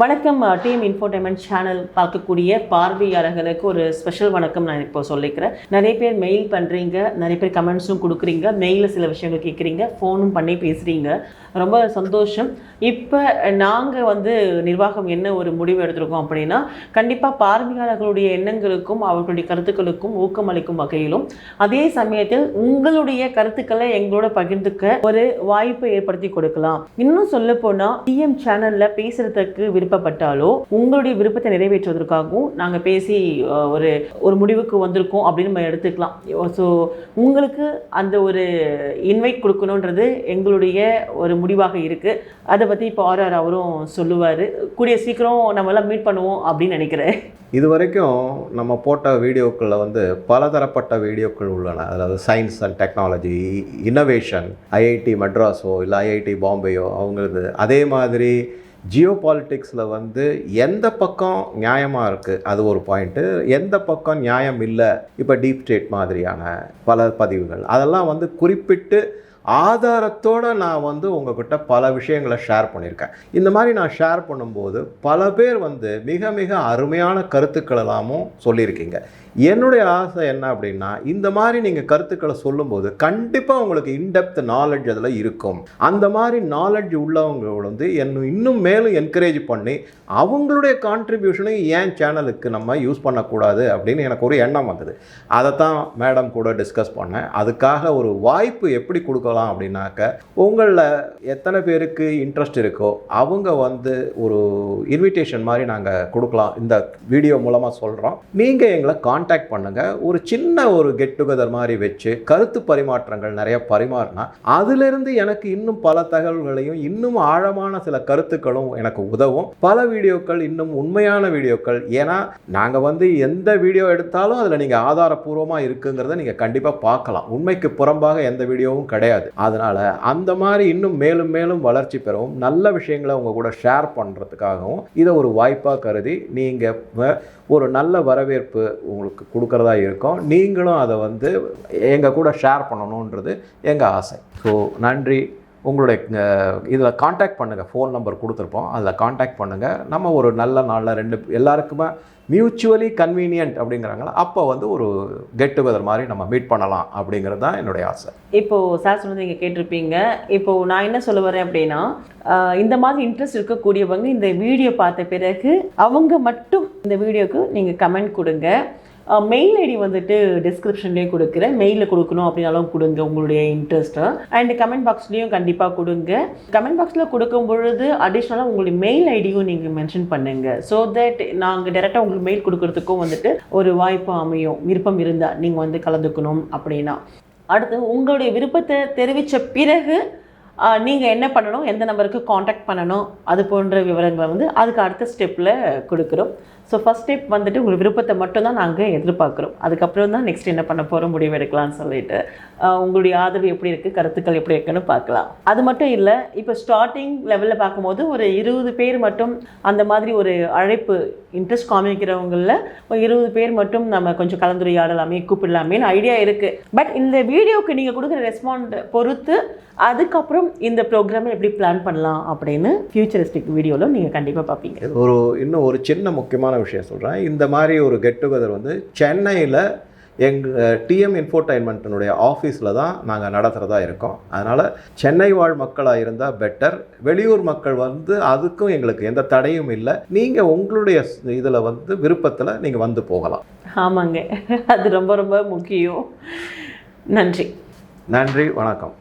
வணக்கம் team infotainment channel பார்க்கக்கூடிய பார்வையாளர்களுக்கு ஒரு ஸ்பெஷல் வணக்கம் நான் இப்போ சொல்லிக்கிறேன். நிறைய பேர் மெயில் பண்ணுறீங்க நிறைய பேர் கமெண்ட்ஸும் கொடுக்குறீங்க மெயிலில் சில விஷயங்கள் கேட்குறீங்க ஃபோனும் பண்ணி பேசுகிறீங்க ரொம்ப சந்தோஷம். இப்போ நாங்கள் வந்து நிர்வாகம் என்ன ஒரு முடிவு எடுத்திருக்கோம் அப்படின்னா கண்டிப்பாக பார்வையாளர்களுடைய எண்ணங்களுக்கும் அவர்களுடைய கருத்துக்களுக்கும் ஊக்கமளிக்கும் வகையிலும் அதே சமயத்தில் உங்களுடைய கருத்துக்களை எங்களோட பகிர்ந்துக்க ஒரு வாய்ப்பை ஏற்படுத்தி கொடுக்கலாம். இன்னும் சொல்ல போனால் டிஎம் சேனலில் பேசுகிறதுக்கு விருப்பம் விருப்பப்பட்டாலோ உங்களுடைய விருப்பத்தை நிறைவேற்றுவதற்காகவும் நாங்கள் பேசி ஒரு ஒரு முடிவுக்கு வந்திருக்கோம் அப்படின்னு நம்ம எடுத்துக்கலாம். ஸோ உங்களுக்கு அந்த ஒரு இன்வைட் கொடுக்கணுன்றது எங்களுடைய ஒரு முடிவாக இருக்குது அதை பற்றி இப்போ ஆர்ஆர் அவரும் சொல்லுவார். கூடிய சீக்கிரம் நம்ம எல்லாம் மீட் பண்ணுவோம் அப்படின்னு நினைக்கிறேன். இது வரைக்கும் நம்ம போட்ட வீடியோக்களில் வந்து பலதரப்பட்ட வீடியோக்கள் உள்ளன. அதாவது science and technology innovation IIT மெட்ராஸோ இல்லை ஐஐடி பாம்பேயோ அவங்களது அதே மாதிரி ஜியோ பாலிட்டிக்ஸில் வந்து எந்த பக்கம் நியாயமாக இருக்குது அது ஒரு பாயிண்ட்டு எந்த பக்கம் நியாயம் இல்லை? இப்போ டீப் ஸ்டேட் மாதிரியான பல பதிவுகள். அதெல்லாம் வந்து குறிப்பிட்டு ஆதாரத்தோடு நான் வந்து உங்ககிட்ட பல விஷயங்களை ஷேர் பண்ணியிருக்கேன். இந்த மாதிரி நான் ஷேர் பண்ணும்போது பல பேர் வந்து மிக மிக அருமையான கருத்துக்கள் எல்லாமும் சொல்லியிருக்கீங்க. என்னுடைய ஆசை என்ன அப்படின்னா இந்த மாதிரி நீங்கள் கருத்துக்களை சொல்லும்போது கண்டிப்பாக உங்களுக்கு இன்டெப்த் நாலெட்ஜ் அதில் இருக்கும். அந்த மாதிரி நாலெட்ஜ் உள்ளவங்க வந்து என்ன இன்னும் மேலும் என்கரேஜ் பண்ணி அவங்களுடைய கான்ட்ரிபியூஷனை ஏன் சேனலுக்கு நம்ம யூஸ் பண்ணக்கூடாது அப்படின்னு எனக்கு ஒரு எண்ணம் வந்தது. அதை தான் மேடம் கூட டிஸ்கஸ் பண்ணேன். அதுக்காக ஒரு வாய்ப்பு எப்படி கொடுக்கலாம் அப்படின்னாக்க உங்களில் எத்தனை பேருக்கு இன்ட்ரெஸ்ட் இருக்கோ அவங்க வந்து ஒரு இன்விடேஷன் மாதிரி நாங்கள் கொடுக்கலாம். இந்த வீடியோ மூலமாக சொல்கிறோம் நீங்கள் எங்களை காண்டாக்ட் பண்ணுங்கள் ஒரு சின்ன ஒரு கெட் டுகெதர் மாதிரி வச்சு கருத்து பரிமாற்றங்கள் நிறைய பரிமாறினா அதிலிருந்து எனக்கு இன்னும் பல தகவல்களையும் இன்னும் ஆழமான சில கருத்துக்களும் எனக்கு உதவும். பல வீடியோக்கள் இன்னும் உண்மையான வீடியோக்கள். ஏன்னா நாங்கள் வந்து எந்த வீடியோ எடுத்தாலும் அதில் நீங்கள் ஆதாரப்பூர்வமாக இருக்குங்கிறத நீங்கள் கண்டிப்பாக பார்க்கலாம். உண்மைக்கு புறம்பாக எந்த வீடியோவும் கிடையாது. அதனால் அந்த மாதிரி இன்னும் மேலும் மேலும் வளர்ச்சி பெறவும் நல்ல விஷயங்களை உங்கள் கூட ஷேர் பண்ணுறதுக்காகவும் இதை ஒரு வாய்ப்பாக கருதி நீங்கள் ஒரு நல்ல வரவேற்பு உங்களுக்கு கொடுக்குறதா இருக்கும். நீங்களும் அதை வந்து எங்கள் கூட ஷேர் பண்ணணுன்றது எங்கள் ஆசை. ஸோ நன்றி. உங்களுடைய இதில் காண்டாக்ட் பண்ணுங்கள் ஃபோன் நம்பர் கொடுத்துருப்போம். அதில் காண்டாக்ட் பண்ணுங்கள் நம்ம ஒரு நல்ல நாளில் ரெண்டு எல்லாருக்குமே மியூச்சுவலி கன்வீனியன்ட் அப்படிங்கிறாங்களா அப்போ வந்து ஒரு கெட் டுகெதர் மாதிரி நம்ம மீட் பண்ணலாம் அப்படிங்கிறது தான் என்னுடைய ஆசை. இப்போது சார் சொன்னது நீங்கள் கேட்டிருப்பீங்க. இப்போது நான் என்ன சொல்ல வரேன் அப்படின்னா இந்த மாதிரி இன்ட்ரெஸ்ட் இருக்கக்கூடியவங்க இந்த வீடியோ பார்த்த பிறகு அவங்க மட்டும் இந்த வீடியோக்கு நீங்கள் கமெண்ட் கொடுங்க. மெயில் ஐடி வந்துட்டு டிஸ்கிரிப்ஷன்லேயே கொடுக்குறேன். மெயிலில் கொடுக்கணும் அப்படின்னாலும் கொடுங்க உங்களுடைய இன்ட்ரெஸ்ட்டை அண்ட் கமெண்ட் பாக்ஸ்லேயும் கண்டிப்பாக கொடுங்க. கமெண்ட் பாக்ஸில் கொடுக்கும் பொழுது அடிஷ்னலாக உங்களுடைய மெயில் ஐடியும் நீங்கள் மென்ஷன் பண்ணுங்க. ஸோ தட் நாங்கள் டேரெக்டாக உங்களுக்கு மெயில் கொடுக்கறதுக்கும் வந்துட்டு ஒரு வாய்ப்பு அமையும். விருப்பம் இருந்தால் நீங்கள் வந்து கலந்துக்கணும் அப்படின்னா. அடுத்து உங்களுடைய விருப்பத்தை தெரிவித்த பிறகு நீங்கள் என்ன பண்ணணும்? எந்த நம்பருக்கு காண்டாக்ட் பண்ணணும்? அது போன்ற விவரங்களை வந்து அதுக்கு அடுத்த ஸ்டெப்பில் கொடுக்குறோம். ஸோ ஃபஸ்ட் ஸ்டெப் வந்துட்டு உங்கள் விருப்பத்தை மட்டும்தான் நாங்கள் எதிர்பார்க்குறோம். அதுக்கப்புறம் தான் நெக்ஸ்ட் என்ன பண்ண போகிறோம் முடிவு எடுக்கலாம்னு சொல்லிட்டு. உங்களுடைய ஆதரவு எப்படி இருக்குது கருத்துக்கள் எப்படி இருக்குன்னு பார்க்கலாம். அது மட்டும் இல்லை இப்போ ஸ்டார்டிங் லெவலில் பார்க்கும்போது ஒரு இருபது பேர் மட்டும் அந்த மாதிரி ஒரு அழைப்பு இன்ட்ரெஸ்ட் காமிக்கிறவங்களில் ஒரு இருபது பேர் மட்டும் நம்ம கொஞ்சம் கலந்துரையாடலாமே கூப்பிடலாமேன்னு ஐடியா இருக்குது பட் இந்த வீடியோவுக்கு நீங்கள் கொடுக்குற ரெஸ்பாண்ட் பொறுத்து அதுக்கப்புறம் இந்த ப்ரோக்ராமை எப்படி பிளான் பண்ணலாம் அப்படின்னு ஃபியூச்சரிஸ்டிக் வீடியோவில் நீங்கள் கண்டிப்பாக பார்ப்பீங்க. ஒரு இன்னும் ஒரு சின்ன முக்கியமான விஷயம் சொல்கிறேன் இந்த மாதிரி ஒரு கெட் டுகெதர் வந்து சென்னையில் எங்கள் டிஎம் இன்ஃபோடைன்மெண்ட்டினுடைய ஆஃபீஸில் தான் நாங்கள் நடத்துகிறதா இருக்கோம். அதனால் சென்னை வாழ் மக்களாக இருந்தால் பெட்டர் வெளியூர் மக்கள் வந்து அதுக்கும் எங்களுக்கு எந்த தடையும் இல்லை. நீங்கள் உங்களுடைய இதில் வந்து விருப்பத்தில் நீங்கள் வந்து போகலாம். ஆமாங்க. அது ரொம்ப ரொம்ப முக்கியம். நன்றி. நன்றி. வணக்கம்.